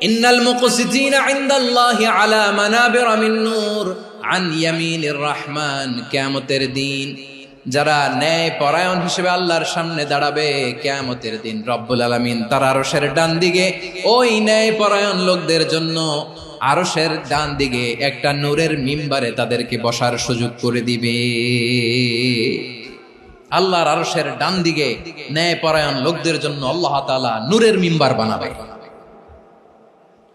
ইন্নাল ইনদাল্লাহি আলা মানাবির মিন নূর আন ইয়ামিনির রহমান, কিয়ামতের দিন। যারা ন্যায় পরায়ণ হিসেবে আল্লাহর সামনে দাঁড়াবে দিন রব্বুল তার ডান দিকে ওই ন্যায় পরায়ণ লোকদের জন্য আরশের ডান দিকে একটা নূরের মিম্বারে তাদেরকে বসার সুযোগ করে দিবে। আল্লাহর আরশের ডান দিকে ন্যায় পরায়ণ লোকদের জন্য আল্লাহ তাআলা নূরের মিম্বার বানাবে।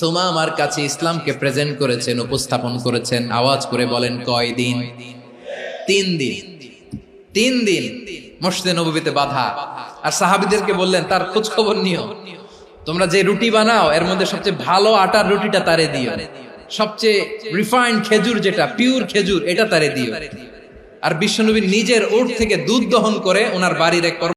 সোমামার কাছে ইসলামকে প্রেজেন্ট করেছেন, উপস্থাপন করেছেন, আওয়াজ করে বলেন, কয় দিন? তিন দিন। তিন দিন মসজিদে নবীতে বাধা। আর সাহাবিদেরকে বললেন, তার খোঁজ খবর নিও। তোমরা যে রুটি বানাও, এর মধ্যে সবচেয়ে ভালো আটার রুটিটা তারে দিও। সবচেয়ে রিফাইন্ড খেজুর যেটা পিওর খেজুর, এটা তারে দিও। আর বিশ্বনবী নিজের ওট থেকে দুধ দহন করে ওনার বাড়ির এক